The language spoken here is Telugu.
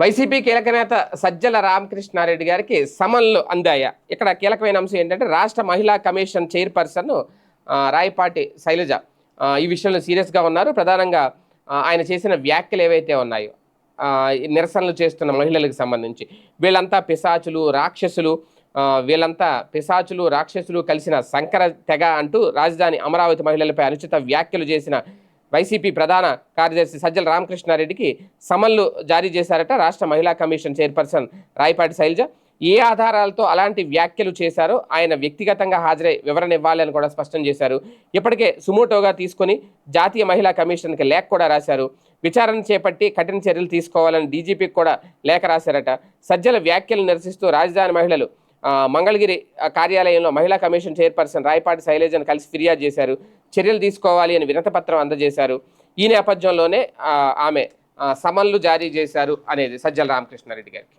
వైసీపీ కీలక నేత సజ్జల రామకృష్ణారెడ్డి గారికి సమన్లు అందాయా. ఇక్కడ కీలకమైన అంశం ఏంటంటే రాష్ట్ర మహిళా కమిషన్ చైర్పర్సన్ రాయపాటి శైలజ ఈ విషయంలో సీరియస్గా ఉన్నారు. ప్రధానంగా ఆయన చేసిన వ్యాఖ్యలు ఏవైతే ఉన్నాయో నిరసనలు చేస్తున్న మహిళలకు సంబంధించి వీళ్ళంతా పిశాచులు రాక్షసులు వీళ్ళంతా పిశాచులు రాక్షసులు కలిసిన శంకర తెగ అంటూ రాజధాని అమరావతి మహిళలపై అనుచిత వ్యాఖ్యలు చేసిన వైసీపీ ప్రధాన కార్యదర్శి సజ్జల రామకృష్ణారెడ్డికి సమన్లు జారీ చేశారట రాష్ట్ర మహిళా కమిషన్ చైర్పర్సన్ రాయపాటి శైలజ. ఏ ఆధారాలతో అలాంటి వ్యాఖ్యలు చేశారో ఆయన వ్యక్తిగతంగా హాజరై వివరణ ఇవ్వాలని కూడా స్పష్టం చేశారు. ఇప్పటికే సుమోటోగా తీసుకొని జాతీయ మహిళా కమిషన్కి లేఖ కూడా రాశారు. విచారణ చేపట్టి కఠిన చర్యలు తీసుకోవాలని డీజీపీకి కూడా లేఖ రాశారట. సజ్జల వ్యాఖ్యలు నిరసిస్తూ రాజధాని మహిళలు మంగళగిరి కార్యాలయంలో మహిళా కమిషన్ చైర్పర్సన్ రాయపాటి శైలజను కలిసి ఫిర్యాదు చేశారు. చర్యలు తీసుకోవాలి అని వినతపత్రం అందజేశారు. ఈ నేపథ్యంలోనే ఆమె సమన్లు జారీ చేశారు అనేది సజ్జల రామకృష్ణారెడ్డి గారికి.